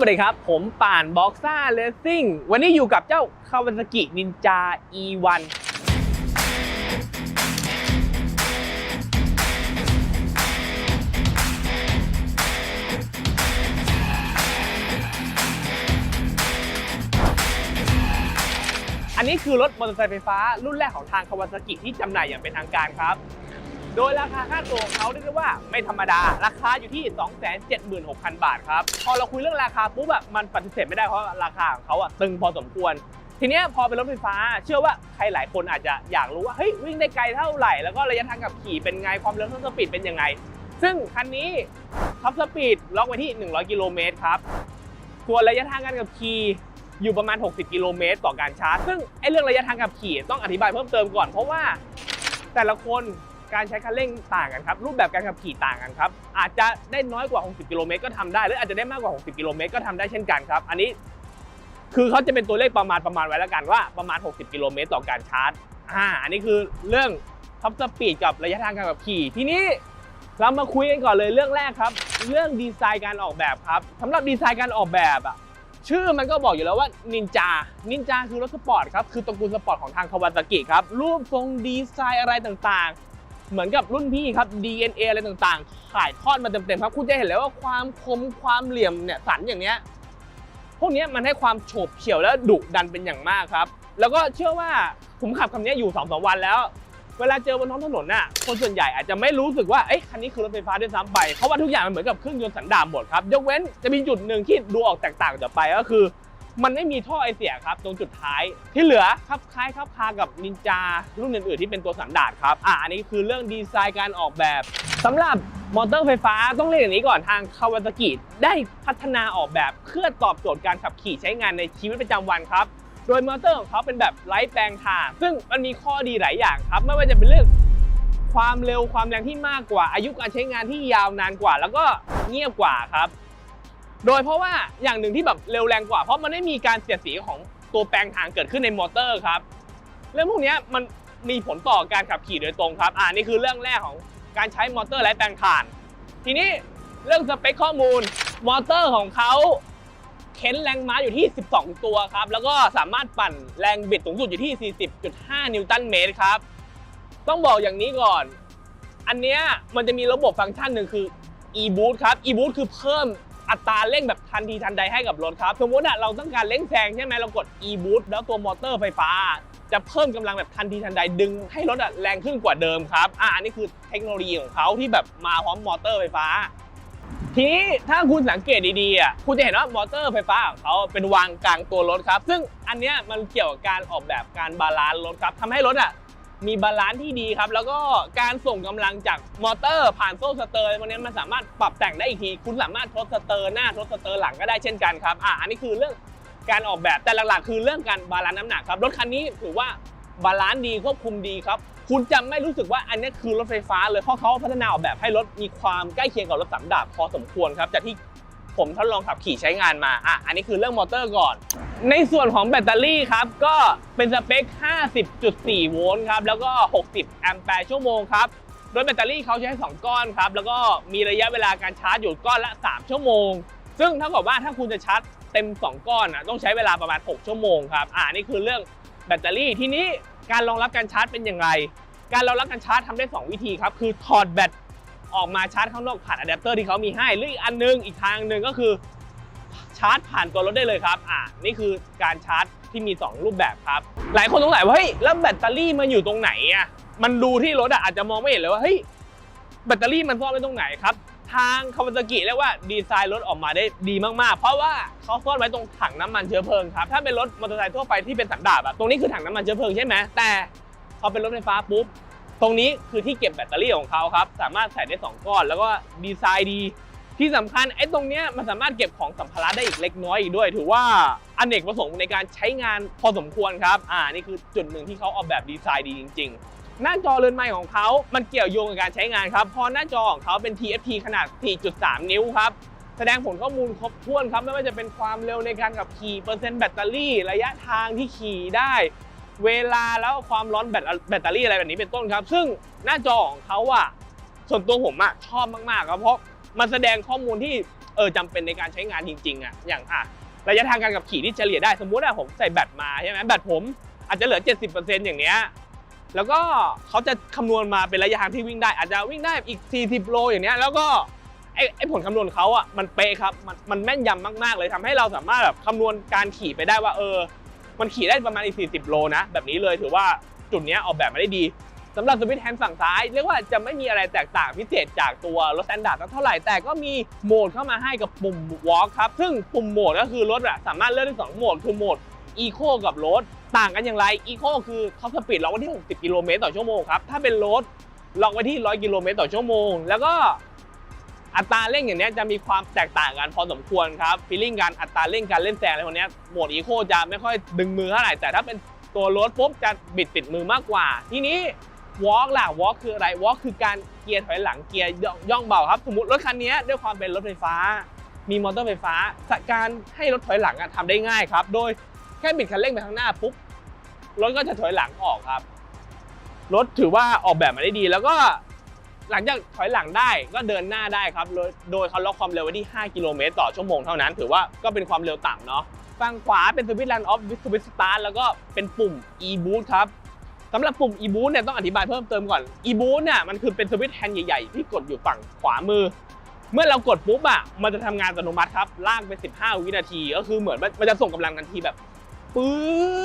วัสดีครับ ผมป่านบ็อกซ่าเลสซิ่งวันนี้อยู่กับเจ้าคาวาซากินินจา E1 อันนี้คือรถมอเตอร์ไซค์ไฟฟ้ารุ่นแรกของทางคาวาซากิที่จำหน่ายอย่างเป็นทางการครับ โดยราคาค่าตัวของเขาเรียกได้ว่าไม่ธรรมดา ราคาอยู่ที่ 276,000 บาทครับ พอเราคุยเรื่องราคาปุ๊บอะมันปฏิเสธไม่ได้เพราะราคาของเขาอะตึงพอสมควร ทีเนี้ยพอเป็นรถไฟฟ้า เชื่อว่าใครหลายคนอาจจะอยากรู้ว่าเฮ้ยวิ่งได้ไกลเท่าไหร่ แล้วก็ระยะทางขับขี่เป็นไงความเร็วท็อปสปีดเป็นยังไง ซึ่งคันนี้ท็อปสปีดล็อกไว้ที่ 100 กิโลเมตรครับส่วนระยะทางการขับขี่อยู่ประมาณ 60 กิโลเมตรต่อการชาร์จ ซึ่งไอ้เรื่องระยะทางขับขี่ต้องอธิบายเพิ่มเติมก่อนเพราะว่า แต่ละคน การใช้คันเร่งต่างกันครับ รูปแบบการขับขี่ต่างกันครับ อาจจะได้น้อยกว่า 60 กิโลเมตรก็ทำได้ หรืออาจจะได้มากกว่า 60 กิโลเมตรก็ทำได้เช่นกันครับ อันนี้คือเขาจะเป็นตัวเลขประมาณประมาณไว้แล้วกันว่าประมาณ 60 กิโลเมตรต่อการชาร์จ อ่า อันนี้คือเรื่องท็อปสปีดกับระยะทางการขับขี่ ทีนี้เรามาคุยกันก่อนเลยเรื่องแรกครับ เรื่องดีไซน์การออกแบบครับสำหรับดีไซน์การออกแบบอะชื่อมันก็บอกอยู่แล้วว่านินจา นินจาคือรถสปอร์ตครับ คือตระกูลสปอร์ตของทางคาวาซากิครับ รูปทรงดีไซน์อะไรต่างๆ เหมือนกับรุ่นพี่ครับ DNA อะไรต่างๆ ถ่ายทอดมาเต็มๆครับ คุณจะเห็นเลยว่าความคมความเหลี่ยมเนี่ยสันอย่างเนี้ยพวกเนี้ยมันให้ความโฉบเฉี่ยวและดุดันเป็นอย่างมากครับ แล้วก็เชื่อว่าผมขับคันนี้อยู่2อสวันแล้ว เวลาเจอบนท้องถนนน่ะ คนส่วนใหญ่อาจจะไม่รู้สึกว่า เอ้ยคันนี้คือรถไฟฟ้าด้วยซ้ำไป เพราะว่าทุกอย่างมันเหมือนกับเครื่องยนต์สันดาปหมดครับ ยกเว้นจะมีจุดหนึ่งที่ดูออกแตกต่างจากไปก็คือ มันไม่มีท่อไอเสียครับ ตรงจุดท้าย ที่เหลือครับคล้ายครับคากับนินจารุ่นอื่นๆที่เป็นตัวสันดาปครับอะอันนี้คือเรื่องดีไซน์การออกแบบสำหรับมอเตอร์ไฟฟ้าต้องเรียกอย่างนี้ก่อนทางคาวาซากิได้พัฒนาออกแบบเพื่อตอบโจทย์การขับขี่ใช้งานในชีวิตประจำวันครับโดยมอเตอร์ของเขาเป็นแบบไร้แปลงทาง ซึ่งมันมีข้อดีหลายอย่างครับ ไม่ว่าจะเป็นเรื่องความเร็วความแรงที่มากกว่า อายุการใช้งานที่ยาวนานกว่า แล้วก็เงียบกว่าครับ โดยเพราะว่าอย่างหนึ่งที่แบบเร็วแรงกว่า เพราะมันไม่มีการเสียดสีของตัวแปลงทางเกิดขึ้นในมอเตอร์ครับเรื่องพวกนี้มันมีผลต่อการขับขี่โดยตรงครับอ่านี่คือเรื่องแรกของการใช้มอเตอร์ไร้แปลงถ่าน ทีนี้เรื่องสเปคข้อมูลมอเตอร์ของเขาเค้นแรงม้าอยู่ที่ 12 ตัวครับ แล้วก็สามารถปั่นแรงบิดสูงสุดอยู่ที่ 40.5 นิวตันเมตรครับ ต้องบอกอย่างนี้ก่อน อันเนี้ยมันจะมีระบบฟังก์ชันหนึ่งคือ e-boost ครับ e-boost คือเพิ่ม อัตราเร่งแบบทันทีทันใดให้กับรถครับ สมมติอะเราต้องการเร่งแซงใช่ไหมเรากด e-boost แล้วตัวมอเตอร์ไฟฟ้า จะเพิ่มกำลังแบบทันทีทันใดดึงให้รถอะแรงขึ้นกว่าเดิมครับอ่าอันนี้คือเทคโนโลยีของเขาที่แบบมาพร้อมมอเตอร์ไฟฟ้า ทีนี้ถ้าคุณสังเกตดีๆอะคุณจะเห็นว่ามอเตอร์ไฟฟ้าของเขาเป็นวางกลางตัวรถครับ ซึ่งอันเนี้ยมันเกี่ยวกับการออกแบบการบาลานซ์รถครับทำให้รถอะ มีบาลานซ์ที่ดีครับ แล้วก็การส่งกำลังจากมอเตอร์ผ่านโซ่สเตอร์วันนี้มันสามารถปรับแต่งได้อีกที คุณสามารถทดสเตอร์หน้าทดสเตอร์หลังก็ได้เช่นกันครับอะอันนี้คือเรื่องการออกแบบแต่หลักๆ คือเรื่องการบาลานซ์น้ำหนักครับรถคันนี้ถือว่าบาลานซ์ดีควบคุมดีครับ คุณจะไม่รู้สึกว่าอันนี้คือรถไฟฟ้าเลยเพราะเขาพัฒนาออกแบบให้รถมีความใกล้เคียงกับรถสามดาบพอสมควรครับจากที่ผมทดลองขับขี่ใช้งานมาอะอันนี้คือเรื่องมอเตอร์ก่อน ในส่วนของแบตเตอรี่ครับ ก็เป็นสเปค 50.4 โวลต์ครับ แล้วก็ 60 แอมแปร์ชั่วโมงครับ โดยแบตเตอรี่เขาใช้ 2 ก้อนครับ แล้วก็มีระยะเวลาการชาร์จอยู่ก้อนละ 3 ชั่วโมง ซึ่งเท่ากับว่าถ้าคุณจะชาร์จเต็ม 2 ก้อนอะต้องใช้เวลาประมาณ 6 ชั่วโมงครับ อ่านี่คือเรื่องแบตเตอรี่ ทีนี้การรองรับการชาร์จเป็นอย่างไร การรองรับการชาร์จทำได้ 2 วิธีครับ คือถอดแบตออกมาชาร์จข้างนอกผ่านอะแดปเตอร์ที่เขามีให้ หรืออีกอันนึงอีกทางหนึ่งก็คือ ชาร์จผ่านตัวรถได้เลยครับอ่านี่คือการชาร์จที่มี 2 รูปแบบครับ หลายคนสงสัยว่าเฮ้ยแล้วแบตเตอรี่มันอยู่ตรงไหนอะมันดูที่รถอะอาจจะมองไม่เห็นเลยว่าเฮ้ยแบตเตอรี่มันซ่อนไว้ตรงไหนครับทางคาวาซากิเรียกว่าดีไซน์รถออกมาได้ดีมากๆ เพราะว่าเขาซ่อนไว้ตรงถังน้ำมันเชื้อเพลิงครับถ้าเป็นรถมอเตอร์ไซค์ทั่วไปที่เป็นสันดาปอะตรงนี้คือถังน้ำมันเชื้อเพลิงใช่ไหมแต่พอเป็นรถไฟฟ้าปุ๊บตรงนี้คือที่เก็บแบตเตอรี่ของเขาครับ สามารถใส่ได้ 2 ก้อน แล้วก็ดีไซน์ดี ที่สำคัญไอ้ตรงเนี้ยมันสามารถเก็บของสัมภาระได้อีกเล็กน้อยอีกด้วย ถือว่าอเนกประสงค์ในการใช้งานพอสมควรครับ อ่า นี่คือจุดหนึ่งที่เขาออกแบบดีไซน์ดีจริง ๆ หน้าจอเรือนไม้ของเขา มันเกี่ยวโยงกับการใช้งานครับ พอหน้าจอของเขาเป็น TFT ขนาด 4.3 นิ้วครับ แสดงผลข้อมูลครบถ้วนครับ ไม่ว่าจะเป็นความเร็วในการขับขี่ เปอร์เซ็นต์แบตเตอรี่ ระยะทางที่ขี่ได้ เวลาแล้วความร้อนแบตแบตเตอรี่อะไรแบบนี้เป็นต้นครับ ซึ่งหน้าจอของเขาอะส่วนตัวผมอะชอบมากๆครับเพราะ มันแสดงข้อมูลที่เออจำเป็นในการใช้งานจริงๆอะอย่างอะระยะทางการขับขี่ที่เฉลี่ยได้สมมุติว่าผมใส่แบตมาใช่ไหมแบตผมอาจจะเหลือ 70%อย่างเนี้ยแล้วก็เขาจะคำนวณมาเป็นระยะทางที่วิ่งได้อาจจะวิ่งได้อีก 40 โลอย่างเนี้ยแล้วก็ไอ้ไอ้ผลคำนวณเขาอะมันเป๊ะครับมันมันแม่นยำมากๆ เลยทำให้เราสามารถแบบคำนวณการขี่ไปได้ว่าเออ มันขี่ได้ประมาณอีก 40 โลนะ แบบนี้เลยถือว่าจุดเนี้ยออกแบบมาได้ดี สำหรับสวิตช์แฮนด์ฝั่งซ้าย เรียกว่าจะไม่มีอะไรแตกต่างพิเศษจากตัวรถสแตนดาร์ดสักเท่าไหร่ แต่ก็มีโหมดเข้ามาให้กับปุ่ม Walk ครับ ซึ่งปุ่มโหมดก็คือรถอะสามารถเลือกได้สองโหมดคือโหมด Eco กับรถต่างกันอย่างไร Eco คือเขาสปีดล็อกไว้ที่ 60 กิโลเมตรต่อชั่วโมงครับ ถ้าเป็นรถล็อกไว้ที่ 100 กิโลเมตรต่อชั่วโมง แล้วก็อัตราเร่งอย่างนี้จะมีความแตกต่างกันพอสมควรครับฟีลลิ่งการอัตราเร่งการเล่นแซงอะไรพวกนี้โหมด Eco จะไม่ค่อยดึงมือเท่าไหร่แต่ถ้าเป็นตัวรถปุ๊บจะบิดติดมือมากกว่า ทีนี้ Walk ล่ะ Walk คืออะไร Walk คือการเกียร์ถอยหลังเกียร์ย่องเบาครับสมมติรถคันนี้ด้วยความเป็นรถไฟฟ้า มีมอเตอร์ไฟฟ้าการให้รถถอยหลังอะทำได้ง่ายครับ โดยแค่บิดคันเร่งไปข้างหน้าปุ๊บรถก็จะถอยหลังออกครับ รถถือว่าออกแบบมาได้ดี แล้วก็หลังจากถอยหลังได้ก็เดินหน้าได้ครับ โดยเขาล็อกความเร็วไว้ที่ 5 กิโลเมตรต่อชั่วโมงเท่านั้น ถือว่าก็เป็นความเร็วต่ำเนาะฝั่งขวาเป็นสวิตช์ Run Off สวิตช์ Start แล้วก็เป็นปุ่ม e boost ครับ สำหรับปุ่ม e boost เนี่ยต้องอธิบายเพิ่มเติมก่อน e boost เนี่ยมันคือเป็นสวิตช์แฮนด์ใหญ่ๆ ที่กดอยู่ฝั่งขวามือ เมื่อเรากดปุ๊บอะมันจะทำงานอัตโนมัติครับลากไป 15 วินาที ก็คือเหมือนมันจะส่งกำลังทันทีแบบปื๊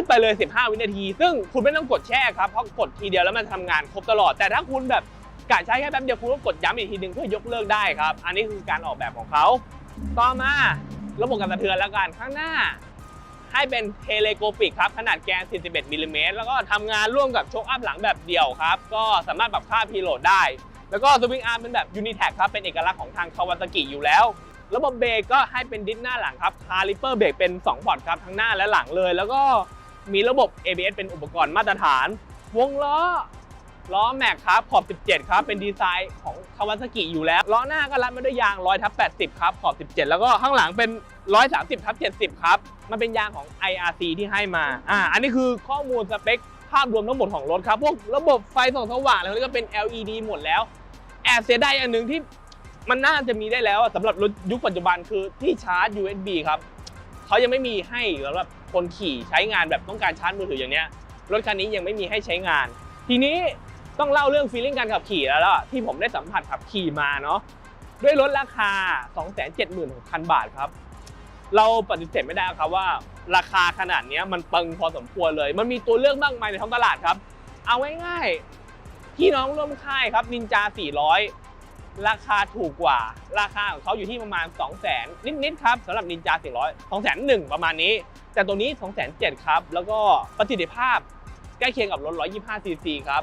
ดไปเลย 15 วินาที ซึ่งคุณไม่ต้องกดแช่ครับเพราะกดทีเดียวแล้วมันจะทำงานครบตลอด แต่ถ้าคุณแบบกะใช้แค่แป๊บเดียวคุณก็กดย้ำอีกทีหนึ่งเพื่อยกเลิกได้ครับ อันนี้คือการออกแบบของเขา ต่อมาระบบการสะเทือนแล้วกันข้างหน้า ให้เป็นเทเลโกปิกครับขนาดแกน 41มิลลิเมตรแล้วก็ทำงานร่วมกับโชคอัพหลังแบบเดี่ยวครับ ก็สามารถปรับค่าพีโหลดได้ แล้วก็สวิงอาร์มเป็นแบบยูนิแท็กครับเป็นเอกลักษณ์ของทางคาวาซากิอยู่แล้วระบบเบรกก็ให้เป็นดิสหน้าหลังครับคาลิเปอร์เบรกเป็น2พอร์ตครับทั้งหน้าและหลังเลย แล้วก็มีระบบ ABS เป็นอุปกรณ์มาตรฐาน วงล้อล้อแม็กครับขอบ 17 ครับ เป็นดีไซน์ของคาวาซากิอยู่แล้ว ล้อหน้าก็รัดมาด้วยยาง100ทับ80 ครับ ขอบ 17 แล้วก็ข้างหลังเป็น 130ทับ70 ครับ มันเป็นยางของ IRC ที่ให้มา อ่า อันนี้คือข้อมูลสเปค ภาพรวมทั้งหมดของรถครับ พวกระบบไฟส่องสว่างอะไรพวกนี้ก็เป็น LED หมดแล้ว แอบเสียดายอย่างหนึ่งที่มันน่าจะมีได้แล้วอะสำหรับรถยุคปัจจุบันคือที่ชาร์จ USB ครับเขายังไม่มีให้สำหรับคนขี่ใช้งานแบบต้องการชาร์จมือถืออย่างเนี้ยรถคันนี้ยังไม่มีให้ใช้งาน ทีนี้ต้องเล่าเรื่องฟีลลิ่งการขับขี่แล้วล่ะที่ผมได้สัมผัสขับขี่มาเนาะด้วยรถราคา 276,000 บาทครับ เราปฏิเสธไม่ได้ครับว่า ราคาขนาดนี้มันปิงพอสมควรเลย มันมีตัวเลือกมากมายในท้องตลาดครับ เอาง่ายๆพี่น้องร่วมค่ายครับนินจา 400 ราคาถูกกว่า ราคาของเขาอยู่ที่ประมาณ 2 0 0 0 0 0นิดๆครับสำหรับนินจา 400 2 0 0 0 0ประมาณนี้ แต่ตัวนี้ 2 0 0 0 0ครับ แล้วก็ประสิทธิภาพใกล้เคียงกับรถ 125ซีซีครับ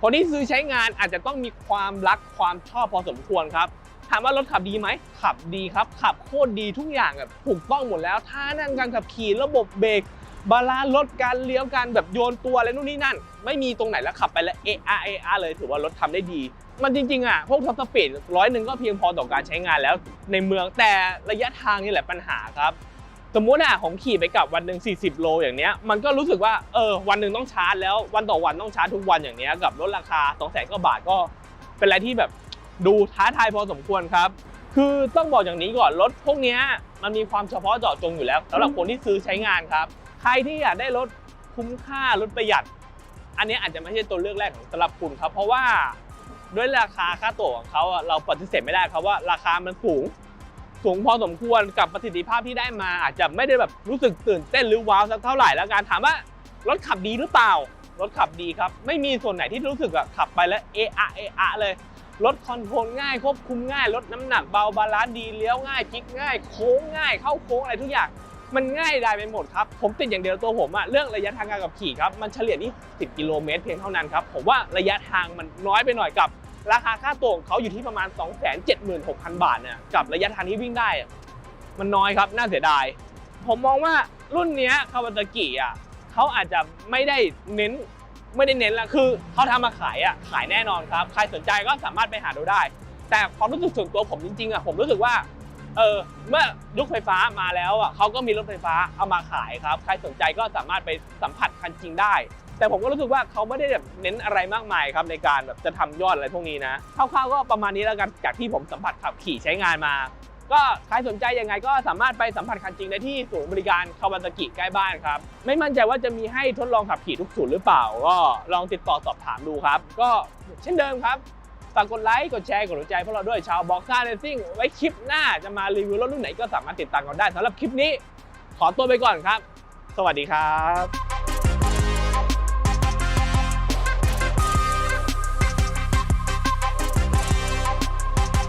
คนที่ซื้อใช้งานอาจจะต้องมีความรักความชอบพอสมควรครับ ถามว่ารถขับดีไหม ขับดีครับ ขับโคตรดีทุกอย่างแบบถูกต้องหมดแล้วท่านั่งการขับขี่ระบบเบรกบาลานซ์รถการเลี้ยวการแบบโยนตัวอะไรนู่นนี่นั่น ไม่มีตรงไหนแล้วขับไปแล้วเอะอะเอะอเลยถือว่ารถทำได้ดี มันจริงๆอะพวกท็อปสปีดร้อยหนึ่งก็เพียงพอต่อการใช้งานแล้วในเมืองแต่ระยะทางนี่แหละปัญหาครับ สมมุติอะผมขี่ไปกับวันหนึ่ง40 โลอย่างเนี้ยมันก็รู้สึกว่าเออวันหนึ่งต้องชาร์จแล้ววันต่อวันต้องชาร์จทุกวันอย่างเนี้ยกับรถราคา2 0 0 0 0 0กว่าบาทก็เป็นอะไรที่แบบ ดูท้าทายพอสมควรครับ คือต้องบอกอย่างนี้ก่อนรถพวกนี้มันมีความเฉพาะเจาะจงอยู่แล้วสำหรับคนที่ซื้อใช้งานครับ ใครที่อยากได้รถคุ้มค่ารถประหยัด อันนี้อาจจะไม่ใช่ตัวเลือกแรกของสำหรับคุณครับ เพราะว่าด้วยราคาค่าตั๋วของเขาเราปฏิเสธไม่ได้ครับว่าราคามันสูงสูงพอสมควรกับประสิทธิภาพที่ได้มา อาจจะไม่ได้แบบรู้สึกตื่นเต้นหรือว้าวสักเท่าไหร่แล้วการถามว่ารถขับดีหรือเปล่ารถขับดีครับ ไม่มีส่วนไหนที่รู้สึกอะขับไปแล้วเอะอะเอะอะเลย รถคอนโทรลง่ายควบคุมง่ายลดน้ำหนักเบาบาลานซ์ดีเลี้ยวง่ายพลิกง่ายโค้งง่ายเข้าโค้งอะไรทุกอย่าง มันง่ายได้ไปหมดครับ ผมติดอย่างเดียวตัวผมอะเรื่องระยะทางการขับขี่ครับมันเฉลี่ยที่ 10 กิโลเมตรเพียงเท่านั้นครับผมว่าระยะทางมันน้อยไปหน่อยกับ ราคาค่าตัวของเขาอยู่ที่ประมาณ 276,000 บาทเนี่ยกับระยะทางที่วิ่งได้มันน้อยครับน่าเสียดาย ผมมองว่ารุ่นนี้คาวาซากิอะเขาอาจจะไม่ได้เน้น ไม่ได้เน้นละคือเขาทำมาขายอะขายแน่นอนครับ ใครสนใจก็สามารถไปหาดูได้ แต่ความรู้สึกส่วนตัวผมจริงๆอะผมรู้สึกว่าเออเมื่อยุคไฟฟ้ามาแล้วอะเขาก็มีรถไฟฟ้าเอามาขายครับ ใครสนใจก็สามารถไปสัมผัสคันจริงได้ แต่ผมก็รู้สึกว่าเขาไม่ได้แบบเน้นอะไรมากมายครับในการแบบจะทำยอดอะไรพวกนี้นะคร่าวๆก็ประมาณนี้แล้วกันจากที่ผมสัมผัสขับขี่ใช้งานมา ก็ใครสนใจยังไงก็สามารถไปสัมผัสคันจริงได้ที่ศูนย์บริการคาวาซากิใกล้บ้านครับ ไม่มั่นใจว่าจะมีให้ทดลองขับขี่ทุกศูนย์หรือเปล่า ก็ลองติดต่อสอบถามดูครับ ก็เช่นเดิมครับฝากกดไลค์ กดแชร์ กดหัวใจพวกเราด้วยชาวบอกซ่าเรซิ่งไว้คลิปหน้าจะมารีวิวรถรุ่นไหนก็สามารถติดตามกันได้สำหรับคลิปนี้ ขอตัวไปก่อนครับ สวัสดีครับ